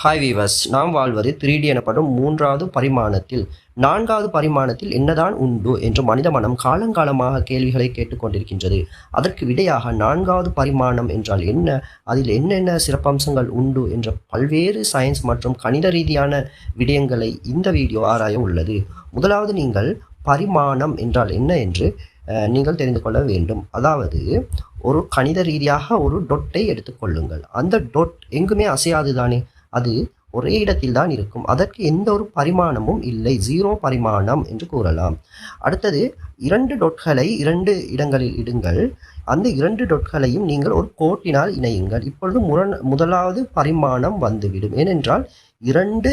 Hi viewers நாம் வாழ்வது three D எனப்படும் மூன்றாவது பரிமாணத்தில். நான்காவது பரிமாணத்தில் என்னதான் உண்டு என்று மனித மனம் காலங்காலமாக கேள்விகளை கேட்டுக்கொண்டிருக்கின்றது. அதற்கு விடையாக நான்காவது பரிமாணம் என்றால் என்ன? அதில் என்னென்ன சிறப்பம்சங்கள் உண்டு என்ற பல்வேறு சயின்ஸ் மற்றும் கணித ரீதியான விடயங்களை இந்த வீடியோ ஆராய உள்ளது. முதலாவது நீங்கள் பரிமாணம் என்றால் என்ன என்று நீங்கள் தெரிந்து கொள்ள வேண்டும். அதாவது ஒரு கணித ரீதியாக ஒரு டொட்டை எடுத்துக்கொள்ளுங்கள். அந்த டொட் எங்குமே அசையாது தானே அது ஒரே இடத்தில் தான் இருக்கும். அதற்கு எந்த ஒரு பரிமாணமும் இல்லை. ஜீரோ பரிமாணம் என்று கூறலாம். அடுத்தது இரண்டு டொட்களை இரண்டு இடங்களில் இடுங்கள். அந்த இரண்டு டொட்களையும் நீங்கள் ஒரு கோட்டினால் இணையுங்கள். இப்பொழுது முரண் முதலாவது பரிமாணம் வந்துவிடும். ஏனென்றால் இரண்டு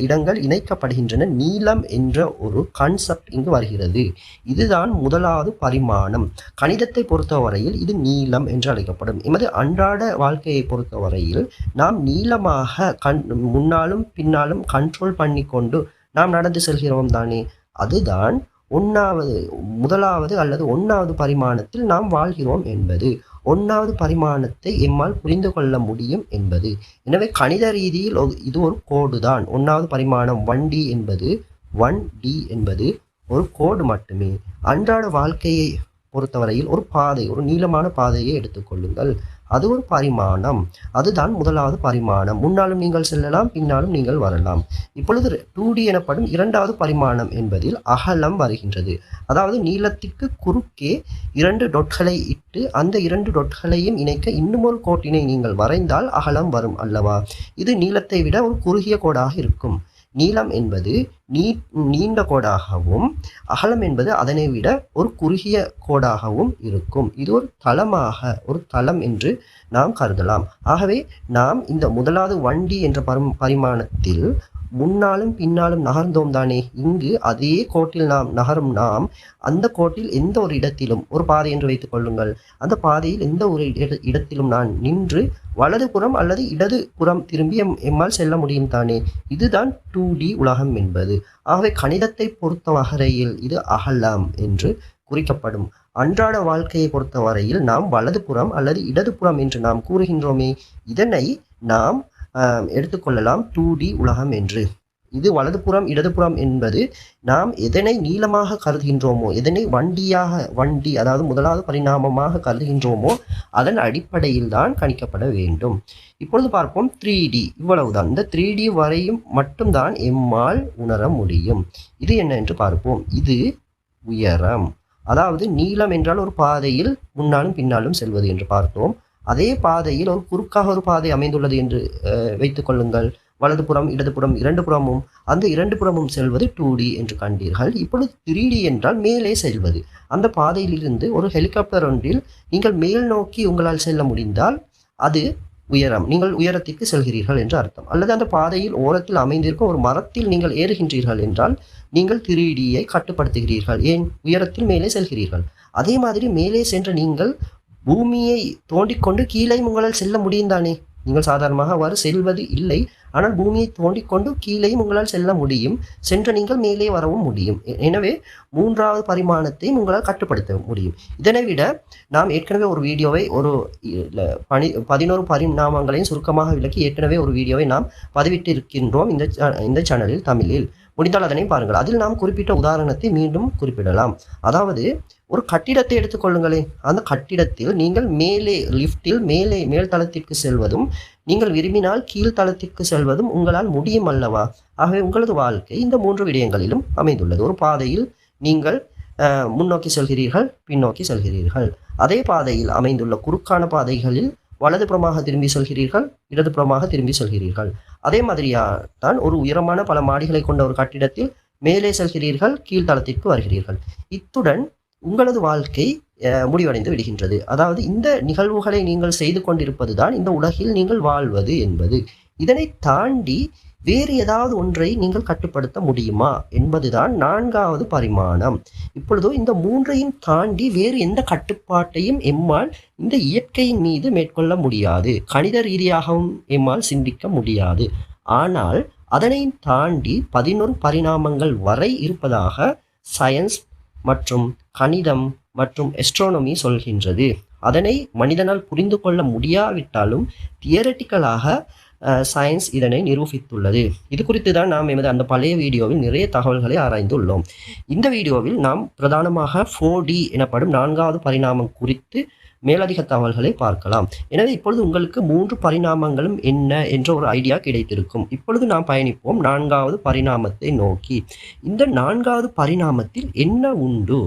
இடங்கள் இணைக்கப்படுகின்றன. நீளம் என்ற ஒரு கான்செப்ட் இங்கு வருகிறது. இதுதான் முதலாவது பரிமாணம். கணிதத்தை பொறுத்தவரையில் இது நீளம் என்று அழைக்கப்படும். எமது அன்றாட வாழ்க்கையை பொறுத்தவரையில் நாம் நீளமாக கண் முன்னாலும் பின்னாலும் கண்ட்ரோல் பண்ணி கொண்டு நாம் நடந்து செல்கிறோம் தானே. அதுதான் ஒன்றாவது முதலாவது அல்லது ஒன்றாவது பரிமாணத்தில் நாம் வாழ்கிறோம் என்பது. ஒன்றாவது பரிமாணத்தை எம்மால் புரிந்து கொள்ள முடியும் என்பது. எனவே கணித ரீதியில் ஒரு- இது ஒரு கோடு தான் ஒன்றாவது பரிமாணம் ஒன் டி என்பது ஒன் டி என்பது ஒரு கோடு மட்டுமே. அன்றாட வாழ்க்கையை பொறுத்தவரையில் ஒரு பாதை ஒரு நீளமான பாதையை எடுத்துக்கொள்ளுங்கள் அது ஒரு பரிமாணம். அதுதான் முதலாவது பரிமாணம். முன்னாலும் நீங்கள் செல்லலாம் பின்னாலும் நீங்கள் வரலாம். இப்பொழுது டூ டி எனப்படும் இரண்டாவது பரிமாணம் என்பதில் அகலம் வருகின்றது. அதாவது நீளத்திற்கு குறுக்கே இரண்டு டொட்களை இட்டு அந்த இரண்டு டொட்களையும் இணைக்க இன்னும் ஒரு கோட்டினை நீங்கள் வரைந்தால் அகலம் வரும் அல்லவா? இது நீளத்தை விட ஒரு குறுகிய கோடாக இருக்கும். நீளம் என்பது நீ நீண்ட கோடாகவும் அகலம் என்பது அதனை விட ஒரு குறுகிய கோடாகவும் இருக்கும். இது ஒரு தளமாக ஒரு தளம் என்று நாம் கருதலாம். ஆகவே நாம் இந்த முதலாவது வண்டி என்ற பரும் பரிமாணத்தில் முன்னாலும் பின்னாலும் நகர்ந்தோம் தானே. இங்கு அதே கோட்டில் நாம் நகரும் நாம். அந்த கோட்டில் எந்த ஒரு இடத்திலும் ஒரு பாதை என்று வைத்துக் கொள்ளுங்கள். அந்த பாதையில் எந்த ஒரு இட- இடத்திலும் நான் நின்று வலது புறம் அல்லது இடது புறம் திரும்பி எம் எம்மால் செல்ல முடியும் தானே. இதுதான் டூ டி உலகம் என்பது. ஆகவே கணிதத்தை பொறுத்த வகையில் இது அகலம் என்று குறிக்கப்படும். அன்றாட வாழ்க்கையை பொறுத்தவரையில் நாம் வலதுபுறம் அல்லது இடதுபுறம் என்று நாம் கூறுகின்றோமே. இதனை நாம் எடுத்துக்கொள்ளலாம் டூ டி உலகம் என்று. இது வலதுபுறம் இடதுபுறம் என்பது நாம் எதனை நீளமாக கருதுகின்றோமோ எதனை வண்டியாக வண்டி அதாவது முதலாவது பரிணாமமாக கருதுகின்றோமோ அதன் அடிப்படையில் தான் கணிக்கப்பட வேண்டும். இப்பொழுது பார்ப்போம் த்ரீ டி இவ்வளவுதான். இந்த த்ரீ டி வரையும் மட்டும்தான் எம்மால் உணர முடியும். இது என்ன என்று பார்ப்போம். இது உயரம். அதாவது நீளம் என்றால் ஒரு பாதையில் முன்னாலும் பின்னாலும் செல்வது என்று பார்த்தோம். அதே பாதையில் ஒரு குறுக்காக ஒரு பாதை அமைந்துள்ளது என்று வைத்துக் கொள்ளுங்கள். வலதுபுறம் இடதுபுறம் இரண்டு புறமும் அந்த இரண்டு புறமும் செல்வது டூ டி என்று கண்டீர்கள். இப்பொழுது த்ரீ டி என்றால் மேலே செல்வது. அந்த பாதையிலிருந்து ஒரு ஹெலிகாப்டர் ஒன்றில் நீங்கள் மேல் நோக்கி உங்களால் செல்ல முடிந்தால் அது உயரம் நீங்கள் உயரத்திற்கு செல்கிறீர்கள் என்று அர்த்தம். அல்லது அந்த பாதையில் ஓரத்தில் அமைந்திருக்கும் ஒரு மரத்தில் நீங்கள் ஏறுகின்றீர்கள் என்றால் நீங்கள் திருடியை கட்டுப்படுத்துகிறீர்கள். ஏன்? உயரத்தில் மேலே செல்கிறீர்கள். அதே மாதிரி மேலே சென்ற நீங்கள் பூமியை தோண்டிக்கொண்டு கீழே உங்களால் செல்ல முடியும் தானே நீங்கள் சாதாரணமாக அவ்வாறு செல்வது இல்லை. ஆனால் பூமியை தோண்டிக்கொண்டு கீழேயும் உங்களால் செல்ல முடியும். சென்று நீங்கள் மேலே வரவும் முடியும். எனவே மூன்றாவது பரிமாணத்தை உங்களால் கட்டுப்படுத்த முடியும். இதனை விட நாம் ஏற்கனவே ஒரு வீடியோவை ஒரு பனி பதினோரு பரிணாமங்களையும் சுருக்கமாக விளக்கி ஏற்கனவே ஒரு வீடியோவை நாம் பதிவிட்டு இருக்கின்றோம் இந்த சே- இந்த சேனலில் தமிழில். முடிந்தால் அதனை பாருங்கள். அதில் நாம் குறிப்பிட்ட உதாரணத்தை மீண்டும் குறிப்பிடலாம். அதாவது ஒரு கட்டிடத்தை எடுத்துக்கொள்ளுங்களேன் அந்த கட்டிடத்தில் நீங்கள் மேலே லிஃப்ட்டில் மேலே மேல் தளத்திற்கு செல்வதும் நீங்கள் விரும்பினால் கீழ்த்தளத்திற்கு செல்வதும் உங்களால் முடியும் அல்லவா? ஆகவே உங்களது வாழ்க்கை இந்த மூன்று விடயங்களிலும் அமைந்துள்ளது. ஒரு பாதையில் நீங்கள் முன்னோக்கி செல்கிறீர்கள் பின்னோக்கி செல்கிறீர்கள். அதே பாதையில் அமைந்துள்ள குறுக்கான பாதைகளில் வலதுபுறமாக திரும்பி செல்கிறீர்கள் இடதுபுறமாக திரும்பி செல்கிறீர்கள். அதே மாதிரியாதான் ஒரு உயரமான பல மாடிகளை கொண்ட ஒரு கட்டிடத்தில் மேலே செல்கிறீர்கள் கீழ்த்தளத்திற்கு வருகிறீர்கள். இத்துடன் உங்களது வாழ்க்கை முடிவடைந்து விடுகின்றது. அதாவது இந்த நிகழ்வுகளை நீங்கள் செய்து கொண்டிருப்பது தான் இந்த உலகில் நீங்கள் வாழ்வது என்பது. இதனை தாண்டி வேறு ஏதாவது ஒன்றை நீங்கள் கட்டுப்படுத்த முடியுமா? என்பதுதான் நான்காவது பரிமாணம். இப்பொழுதோ இந்த மூன்றையும் தாண்டி வேறு எந்த கட்டுப்பாட்டையும் எம்மால் இந்த இயற்கையின் மீது மேற்கொள்ள முடியாது. கணித ரீதியாகவும் எம்மால் சிந்திக்க முடியாது. ஆனால் அதனை தாண்டி பதினொரு பரிணாமங்கள் வரை இருப்பதாக சயின்ஸ் மற்றும் கணிதம் மற்றும் எஸ்ட்ரோனமி சொல்கின்றது. அதனை மனிதனால் புரிந்து கொள்ள முடியாவிட்டாலும் தியரட்டிக்கலாக சயின்ஸ் இதனை நிரூபித்துள்ளது. இது குறித்து தான் நாம் எமது அந்த பழைய வீடியோவில் நிறைய தகவல்களை ஆராய்ந்துள்ளோம். இந்த வீடியோவில் நாம் பிரதானமாக ஃபோர் டி எனப்படும் நான்காவது பரிணாமம் குறித்து மேலதிக தகவல்களை பார்க்கலாம். எனவே இப்பொழுது உங்களுக்கு மூன்று பரிணாமங்களும் என்ன என்ற ஒரு ஐடியா கிடைத்திருக்கும். இப்பொழுது நாம் பயணிப்போம் நான்காவது பரிணாமத்தை நோக்கி. இந்த நான்காவது பரிணாமத்தில் என்ன உண்டு?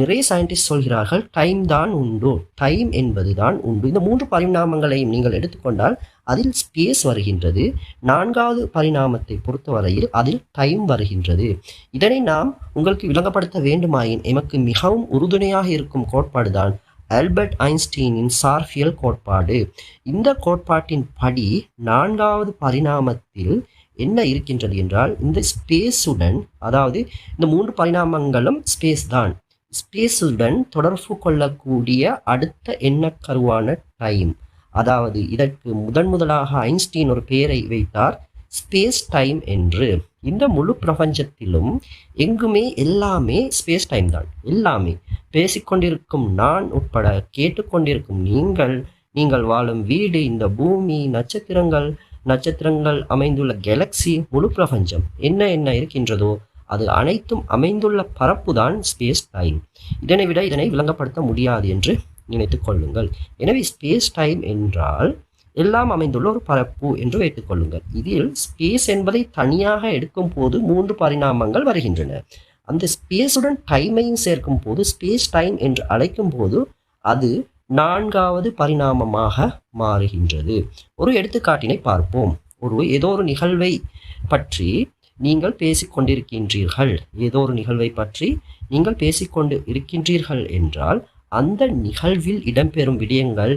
நிறைய சயின்டிஸ்ட் சொல்கிறார்கள் டைம் தான் உண்டு. டைம் என்பது தான் உண்டு. இந்த மூன்று பரிணாமங்களையும் நீங்கள் எடுத்துக்கொண்டால் அதில் ஸ்பேஸ் வருகின்றது. நான்காவது பரிணாமத்தை பொறுத்தவரையில் அதில் டைம் வருகின்றது. இதனை நாம் உங்களுக்கு விளங்கப்படுத்த வேண்டுமாயின் எமக்கு மிகவும் உறுதுணையாக இருக்கும் கோட்பாடு தான் ஆல்பர்ட் ஐன்ஸ்டீனின் சார்பியல் கோட்பாடு. இந்த கோட்பாட்டின் படி நான்காவது பரிணாமத்தில் என்ன இருக்கின்றது என்றால் இந்த ஸ்பேஸுடன் அதாவது இந்த மூன்று பரிணாமங்களும் ஸ்பேஸ் தான் ஸ்பேஸுடன் தொடர்பு கொள்ளக்கூடிய அடுத்த எண்ணக்கருவான டைம் அதாவது இதற்கு முதன் முதலாக ஐன்ஸ்டீன் ஒரு பெயரை வைத்தார் ஸ்பேஸ் டைம் என்று. இந்த முழு பிரபஞ்சத்திலும் எங்குமே எல்லாமே ஸ்பேஸ் டைம் தான். எல்லாமே. பேசிக்கொண்டிருக்கும் நான் உட்பட கேட்டுக்கொண்டிருக்கும் நீங்கள் நீங்கள் வாழும் வீடு இந்த பூமி நட்சத்திரங்கள் நட்சத்திரங்கள் அமைந்துள்ள கெலக்சி முழு பிரபஞ்சம் என்ன என்ன இருக்கின்றதோ அது அனைத்தும் அமைந்துள்ள பரப்பு தான் ஸ்பேஸ் டைம் இதனை விட இதனை விளங்கப்படுத்த முடியாது என்று நினைத்துக் கொள்ளுங்கள். எனவே ஸ்பேஸ் டைம் என்றால் எல்லாம் அமைந்துள்ள ஒரு பரப்பு என்று வைத்துக் கொள்ளுங்கள். இதில் ஸ்பேஸ் என்பதை தனியாக எடுக்கும் போது மூன்று பரிணாமங்கள் வருகின்றன. அந்த ஸ்பேஸுடன் டைமையும் சேர்க்கும் போது ஸ்பேஸ் டைம் என்று அழைக்கும் போது அது நான்காவது பரிணாமமாக மாறுகின்றது. ஒரு எடுத்துக்காட்டினை பார்ப்போம். ஒரு ஏதோ ஒரு நிகழ்வை பற்றி நீங்கள் பேசிக்கொண்டிருக்கின்றீர்கள். ஏதோ ஒரு நிகழ்வை பற்றி நீங்கள் பேசிக்கொண்டு இருக்கின்றீர்கள் என்றால் அந்த நிகழ்வில் இடம்பெறும் விடயங்கள்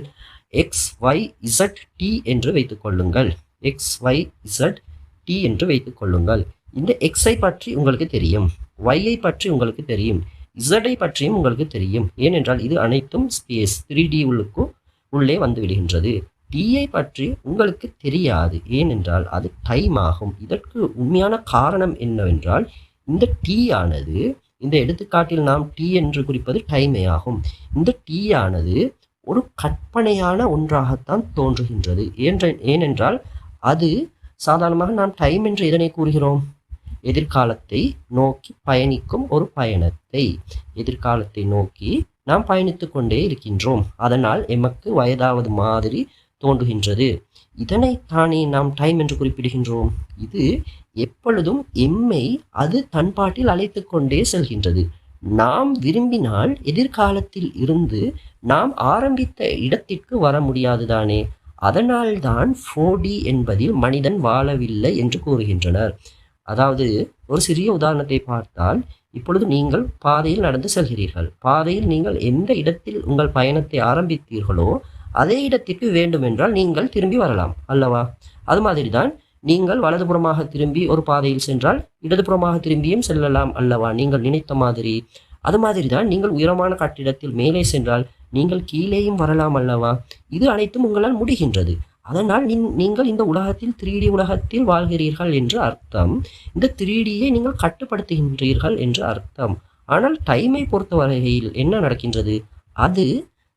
எக்ஸ் ஒய் இசட் டி என்று வைத்துக் கொள்ளுங்கள். எக்ஸ் ஒய் இசட் டி என்று வைத்துக் கொள்ளுங்கள். இந்த எக்ஸை பற்றி உங்களுக்கு தெரியும். ஒய்யை பற்றி உங்களுக்கு தெரியும். இசட்டை பற்றியும் உங்களுக்கு தெரியும். ஏனென்றால் இது அனைத்தும் ஸ்பேஸ் த்ரீ டி உள்ளுக்கு உள்ளே வந்து விடுகின்றது டீயை பற்றி உங்களுக்கு தெரியாது. ஏனென்றால் அது டைம் ஆகும். இதற்கு உண்மையான காரணம் என்னவென்றால் இந்த டீ ஆனது இந்த எடுத்துக்காட்டில் நாம் டீ என்று குறிப்பது டைமே ஆகும். இந்த டீ ஆனது ஒரு கற்பனையான ஒன்றாகத்தான் தோன்றுகின்றது. ஏன்ற ஏனென்றால் அது சாதாரணமாக நாம் டைம் என்று எதனை கூறுகிறோம். எதிர்காலத்தை நோக்கி பயணிக்கும் ஒரு பயணத்தை எதிர்காலத்தை நோக்கி நாம் பயணித்து கொண்டே இருக்கின்றோம். அதனால் எமக்கு வயதாவது மாதிரி தோன்றுகின்றது. இதனை தானே நாம் டைம் என்று குறிப்பிடுகின்றோம். இது எப்பொழுதும் எம்மை அது தன்பாட்டில் அழைத்து கொண்டே செல்கின்றது. நாம் விரும்பினால் எதிர்காலத்தில் இருந்து நாம் ஆரம்பித்த இடத்திற்கு வர முடியாதுதானே அதனால்தான் ஃபோடி என்பதில் மனிதன் வாழவில்லை என்று கூறுகின்றனர். அதாவது ஒரு சிறிய உதாரணத்தை பார்த்தால் இப்பொழுது நீங்கள் பாதையில் நடந்து செல்கிறீர்கள். பாதையில் நீங்கள் எந்த இடத்தில் உங்கள் பயணத்தை ஆரம்பித்தீர்களோ அதே இடத்திற்கு வேண்டுமென்றால் நீங்கள் திரும்பி வரலாம் அல்லவா? அது மாதிரி தான் நீங்கள் வலதுபுறமாக திரும்பி ஒரு பாதையில் சென்றால் இடதுபுறமாக திரும்பியும் செல்லலாம் அல்லவா? நீங்கள் நினைத்த மாதிரி. அது மாதிரி தான் நீங்கள் உயரமான கட்டிடத்தில் மேலே சென்றால் நீங்கள் கீழேயும் வரலாம் அல்லவா? இது அனைத்தும் உங்களால் முடிகின்றது. அதனால் நீங்கள் இந்த உலகத்தில் த்ரீ டி உலகத்தில் வாழ்கிறீர்கள் என்று அர்த்தம். இந்த த்ரீ டியை நீங்கள் கட்டுப்படுத்துகின்றீர்கள் என்று அர்த்தம். ஆனால் டைமை பொறுத்தவரையில் என்ன நடக்கின்றது? அது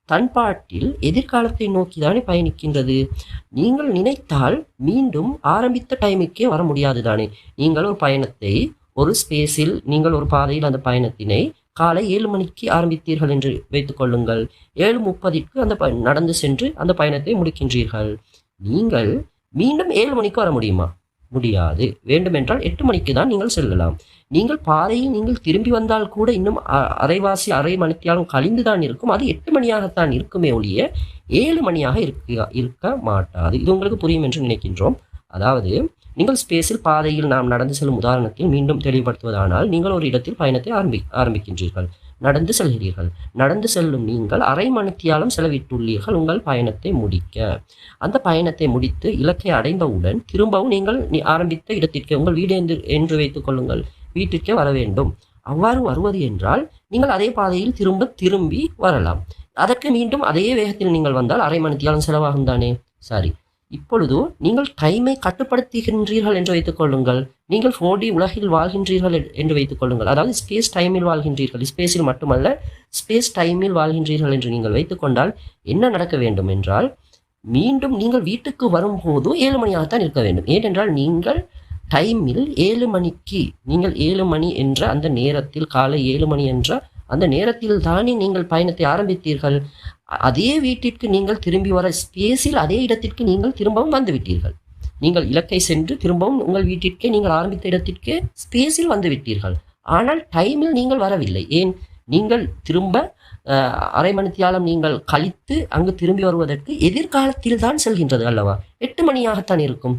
தன்பாட்டில் எதிர்காலத்தை நோக்கிதானே பயணிக்கின்றது. நீங்கள் நினைத்தால் மீண்டும் ஆரம்பித்த டைமுக்கே வர முடியாது தானே நீங்கள் ஒரு பயணத்தை ஒரு ஸ்பேஸில் நீங்கள் ஒரு பாதையில் அந்த பயணத்தினை காலை ஏழு மணிக்கு ஆரம்பித்தீர்கள் என்று வைத்துக்கொள்ளுங்கள் ஏழு முப்பதிற்கு அந்த ப- நடந்து சென்று அந்த பயணத்தை முடிக்கின்றீர்கள். நீங்கள் மீண்டும் ஏழு மணிக்கு வர முடியுமா? முடியாது. வேண்டுமென்றால் எட்டு மணிக்கு தான் நீங்கள் செல்லலாம். நீங்கள் பாதையில் நீங்கள் திரும்பி வந்தால் கூட இன்னும் அ- அரைவாசி அரை மணித்தியாலும் கழிந்து தான் இருக்கும். அது எட்டு மணியாகத்தான் இருக்குமே ஒழிய ஏழு மணியாக இருக்க இருக்க மாட்டாது. இது உங்களுக்கு புரியும் என்று நினைக்கின்றோம். அதாவது நீங்கள் ஸ்பேஸில் பாதையில் நாம் நடந்து செல்லும் உதாரணத்தில் மீண்டும் தெளிவுபடுத்துவதானால் நீங்கள் ஒரு இடத்தில் பயணத்தை ஆரம்பி ஆரம்பிக்கின்றீர்கள். நடந்து செல்கிறீர்கள். நடந்து செல்லும் நீங்கள் அரை மணித்தியாலம் செலவிட்டுள்ளீர்கள் உங்கள் பயணத்தை முடிக்க. அந்த பயணத்தை முடித்து இலக்கை அடைந்தவுடன் திரும்பவும் நீங்கள் நீ ஆரம்பித்த இடத்திற்கு உங்கள் வீடு என்று என்று வைத்துக் கொள்ளுங்கள். வீட்டிற்கே வர வேண்டும். அவ்வாறு வருவது என்றால் நீங்கள் அதே பாதையில் திரும்ப திரும்பி வரலாம். அதற்கு மீண்டும் அதே வேகத்தில் நீங்கள் வந்தால் அரை மணித்தியாலம் செலவாகும் தானே? சரி. இப்பொழுது நீங்கள் டைமை கட்டுப்படுத்துகின்றீர்கள் என்று வைத்துக் கொள்ளுங்கள் நீங்கள் ஃபோர்டி உலகில் வாழ்கின்றீர்கள் என்று வைத்துக் கொள்ளுங்கள் அதாவது ஸ்பேஸ் டைமில் வாழ்கின்றீர்கள். ஸ்பேஸில் மட்டுமல்ல ஸ்பேஸ் டைமில் வாழ்கின்றீர்கள் என்று நீங்கள் வைத்துக்கொண்டால் என்ன நடக்க வேண்டும் என்றால் மீண்டும் நீங்கள் வீட்டுக்கு வரும்போது ஏழு மணியாகத்தான் இருக்க வேண்டும். ஏனென்றால் நீங்கள் டைமில் ஏழு மணிக்கு நீங்கள் ஏழு மணி என்ற அந்த நேரத்தில் காலை ஏழு மணி என்ற அந்த நேரத்தில் தானே நீங்கள் பயணத்தை ஆரம்பித்தீர்கள். அதே வீட்டிற்கு நீங்கள் திரும்பி வர ஸ்பேஸில் அதே இடத்திற்கு நீங்கள் திரும்பவும் வந்து விட்டீர்கள். நீங்கள் இலக்கை சென்று திரும்பவும் உங்கள் வீட்டிற்கே நீங்கள் ஆரம்பித்த இடத்திற்கே ஸ்பேஸில் வந்து விட்டீர்கள். ஆனால் டைமில் நீங்கள் வரவில்லை. ஏன்? நீங்கள் திரும்ப அரை மணித்தியாலம் நீங்கள் கழித்து அங்கு திரும்பி வருவதற்கு எதிர்காலத்தில் தான் செல்கின்றது அல்லவா? எட்டு மணியாகத்தான் இருக்கும்.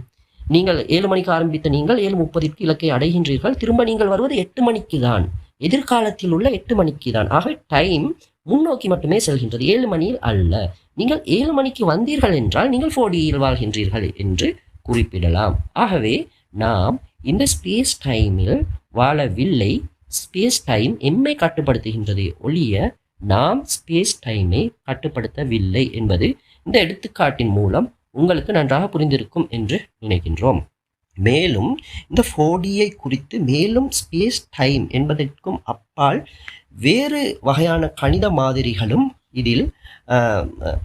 நீங்கள் ஏழு மணிக்கு ஆரம்பித்த நீங்கள் ஏழு முப்பதிற்கு இலக்கை அடைகின்றீர்கள். திரும்ப நீங்கள் வருவது எட்டு மணிக்கு தான். எதிர்காலத்தில் உள்ள எட்டு மணிக்கு தான். ஆகவே டைம் முன்னோக்கி மட்டுமே செல்கின்றது. ஏழு மணியில் அல்ல. நீங்கள் ஏழு மணிக்கு வந்தீர்கள் என்றால் நீங்கள் ஃபோர்டியில் வாழ்கின்றீர்கள் என்று குறிப்பிடலாம். ஆகவே நாம் இந்த ஸ்பேஸ் டைமில் வாழவில்லை. ஸ்பேஸ் டைம் எம்மை கட்டுப்படுத்துகின்றது ஒழிய நாம் ஸ்பேஸ் டைமை கட்டுப்படுத்தவில்லை என்பது இந்த எடுத்துக்காட்டின் மூலம் உங்களுக்கு நன்றாக புரிந்திருக்கும் என்று நினைக்கின்றோம். மேலும் இந்த ஃபோடியை குறித்து மேலும் ஸ்பேஸ் டைம் என்பதற்கும் அப்பால் வேறு வகையான கணித மாதிரிகளும் இதில்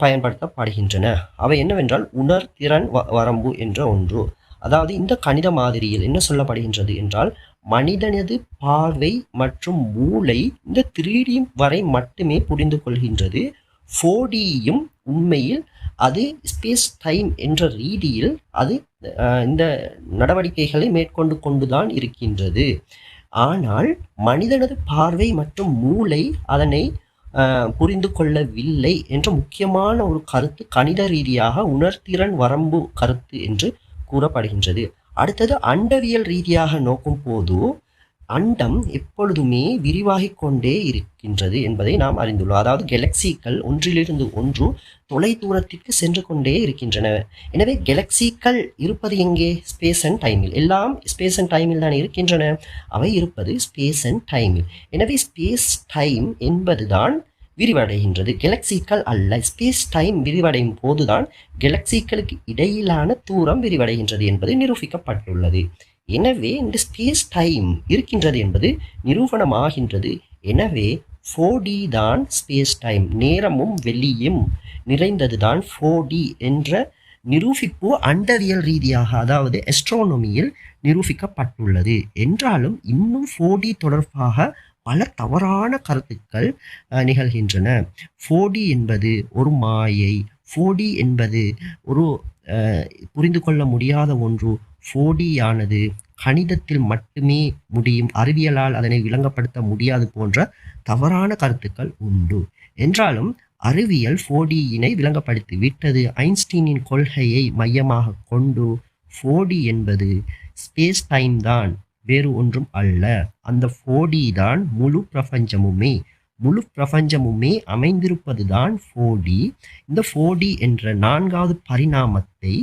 பயன்படுத்தப்படுகின்றன. அவை என்னவென்றால் உணர்திறன் வ- வரம்பு என்ற ஒன்று. அதாவது இந்த கணித மாதிரியில் என்ன சொல்லப்படுகின்றது என்றால் மனிதனது பார்வை மற்றும் மூளை இந்த த்ரீ வரை மட்டுமே புரிந்து கொள்கின்றது. ஃபோடியும் உண்மையில் அது ஸ்பேஸ் டைம் என்ற ரீதியில் அது இந்த நடவடிக்கைகளை மேற்கொண்டு கொண்டுதான் இருக்கின்றது. ஆனால் மனிதனது பார்வை மற்றும் மூளை அதனை புரிந்து கொள்ளவில்லை என்ற முக்கியமான ஒரு கருத்து கணித ரீதியாக உணர்திறன் வரம்பு கருத்து என்று கூறப்படுகின்றது. அடுத்தது அண்டவியல் ரீதியாக நோக்கும் போது அண்டம் எப்பொழுதுமே விரிவாகிக் கொண்டே இருக்கின்றது என்பதை நாம் அறிந்துள்ளோம். அதாவது கெலக்சிகள் ஒன்றிலிருந்து ஒன்று தொலை தூரத்திற்கு சென்று கொண்டே இருக்கின்றன. எனவே கெலக்சிகள் இருப்பது எங்கே? ஸ்பேஸ் அண்ட் டைமில் எல்லாம் ஸ்பேஸ் அண்ட் டைமில் தான் இருக்கின்றன. அவை இருப்பது ஸ்பேஸ் அண்ட் டைமில் எனவே ஸ்பேஸ் டைம் என்பதுதான் விரிவடைகின்றது. கெலக்சிகள் அல்ல. ஸ்பேஸ் டைம் விரிவடையும் போதுதான் கெலக்சிகளுக்கு இடையிலான தூரம் விரிவடைகின்றது என்பது நிரூபிக்கப்பட்டுள்ளது. எனவே இந்த ஸ்பேஸ் டைம் இருக்கின்றது என்பது நிரூபணமாகின்றது. எனவே ஃபோடி தான் ஸ்பேஸ் டைம் நேரமும் வெளியும் நிறைந்ததுதான் ஃபோடி என்ற நிரூபிப்பு அண்டவியல் ரீதியாக அதாவது எஸ்ட்ரோனமியில் நிரூபிக்கப்பட்டுள்ளது. என்றாலும் இன்னும் ஃபோடி தொடர்பாக பல தவறான கருத்துக்கள் நிகழ்கின்றன. ஃபோடி என்பது ஒரு மாயை. ஃபோடி என்பது ஒரு புரிந்து கொள்ள முடியாத ஒன்று. ஃபோடியானது கணிதத்தில் மட்டுமே முடியும். அறிவியலால் அதனை விளங்கப்படுத்த முடியாது போன்ற தவறான கருத்துக்கள் உண்டு. என்றாலும் அறிவியல் ஃபோடியினை விளங்கப்படுத்தி விட்டது. ஐன்ஸ்டீனின் கொள்கையை மையமாக கொண்டு ஃபோடி என்பது ஸ்பேஸ் டைம் தான் வேறு ஒன்றும் அல்ல. அந்த ஃபோடி தான் முழு பிரபஞ்சமுமே. முழு பிரபஞ்சமுமே அமைந்திருப்பது தான் ஃபோடி இந்த ஃபோடி என்ற நான்காவது பரிணாமத்தை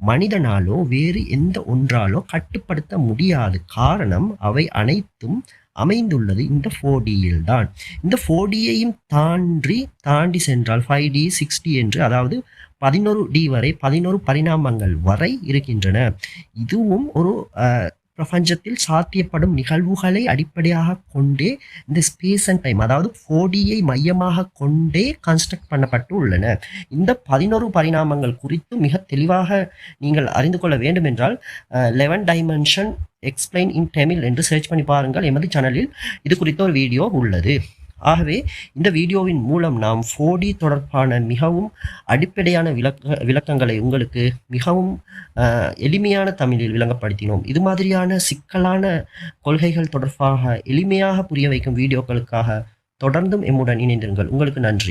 மனிதனாலோ வேறு எந்த ஒன்றாலோ கட்டுப்படுத்த முடியாது. காரணம் அவை அனைத்தும் அமைந்துள்ளது இந்த ஃபோடியில் தான் இந்த ஃபோடியையும் தாண்டி தாண்டி சென்றால் ஃபைவ் டி சிக்ஸ் டி என்று அதாவது பதினோரு டி வரை பதினோரு பரிணாமங்கள் வரை இருக்கின்றன. இதுவும் ஒரு பிரபஞ்சத்தில் சாத்தியப்படும் நிகழ்வுகளை அடிப்படையாக கொண்டே இந்த ஸ்பேஸ் அண்ட் டைம் அதாவது ஃபோடியை மையமாக கொண்டே கன்ஸ்ட்ரக்ட் பண்ணப்பட்டு உள்ளன. இந்த பதினோரு பரிணாமங்கள் குறித்து மிக தெளிவாக நீங்கள் அறிந்து கொள்ள வேண்டும் என்றால் eleven dimension explain in Tamil என்று சர்ச் பண்ணி பாருங்கள். எமது சேனலில் இது குறித்த ஒரு வீடியோ உள்ளது. ஆகவே இந்த வீடியோவின் மூலம் நாம் ஃபோடி தொடர்பான மிகவும் அடிப்படையான விளக்க விளக்கங்களை உங்களுக்கு மிகவும் எளிமையான தமிழில் விளங்கப்படுத்தினோம். இது மாதிரியான சிக்கலான கொள்கைகள் தொடர்பாக எளிமையாக புரிய வைக்கும் வீடியோக்களுக்காக தொடர்ந்தும் எம்முடன் இணைந்திருங்கள். உங்களுக்கு நன்றி.